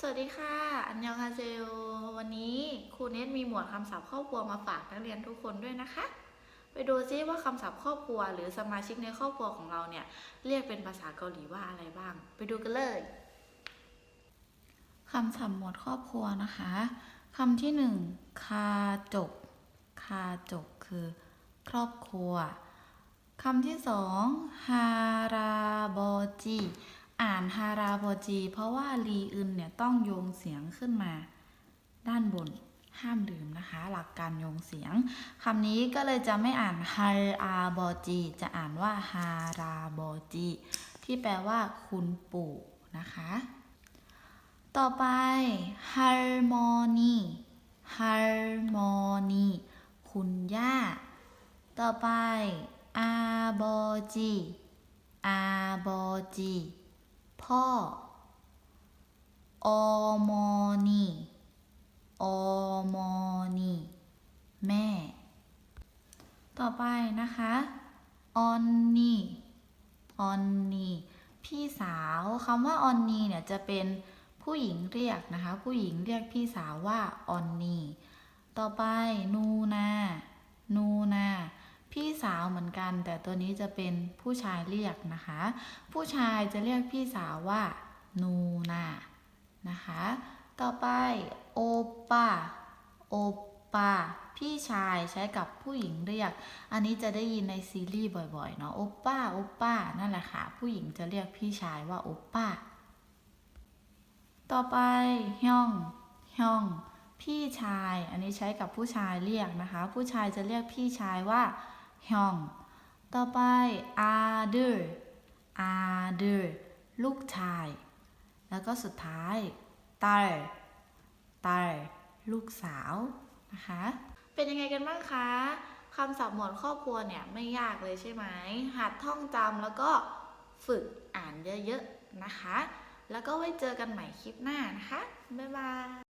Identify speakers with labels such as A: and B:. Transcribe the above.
A: สวัสดีค่ะ อันยองฮาเซล วันนี้ครูเนตมีหมวดคำศัพท์ครอบครัวมาฝากนักเรียนทุกคนด้วยนะคะ ไปดูซิว่าคำศัพท์ครอบครัวหรือสมาชิกในครอบครัวของเราเนี่ย เรียกเป็นภาษาเกาหลีว่าอะไรบ้าง ไปดูกันเลยคำศัพท์หมวดครอบครัวนะคะคำที่หนึ่งคาจกคาจกคือ ครอบครัวคำที่สองฮาราโบจิ อ่านฮาราโบจี เพราะว่ารีอึนเนี่ยต้องโยงเสียงขึ้นมา ด้านบนห้ามลืมนะคะ หลักการโยงเสียงคำนี้ก็เลยจะไม่อ่านฮาราโบจี จะอ่านว่าฮาราโบจีที่แปลว่าคุณปู่นะคะ ต่อไปฮาร์โมนีฮาร์โมนีคุณย่า ต่อไปอาโบจีอาโบจี พ่ออโมนีอโมนีแม่ ต่อไปนะคะออนนีออนนีพี่สาวคำว่าออนนีเนี่ยจะเป็นผู้หญิงเรียกนะคะ ผู้หญิงเรียกพี่สาวว่าออนนีต่อไปนูนานูนาาวเหมือนกัน แต่ตัวนี้จะเป็นผู้ชายเรียกนะคะ ผู้ชายจะเรียกพี่สาวว่านูนานะคะ ต่อไปโอปาโอปาพี่ชายใช้กับผู้หญิงเรียก อันนี้จะได้ยินในซีรีส์บ่อยๆเนาะโอป้าโอป้านั่นแหละค่ะ ผู้หญิงจะเรียกพี่ชายว่าโอป้า ต่อไปฮ่องฮ่องพี่ชาย อันนี้ใช้กับผู้ชายเรียกนะคะ ผู้ชายจะเรียกพี่ชายว่า ฮอง ต่อไปอาดืออาดือลูกชาย แล้วก็สุดท้ายตาตาลูกสาวนะคะ เป็นยังไงกันบ้างคะคำศัพท์หมวดครอบครัวเนี่ยไม่ยากเลยใช่ไหม หัดท่องจำแล้วก็ฝึกอ่านเยอะๆนะคะ แล้วก็ไว้เจอกันใหม่คลิปหน้านะคะ บ๊ายบาย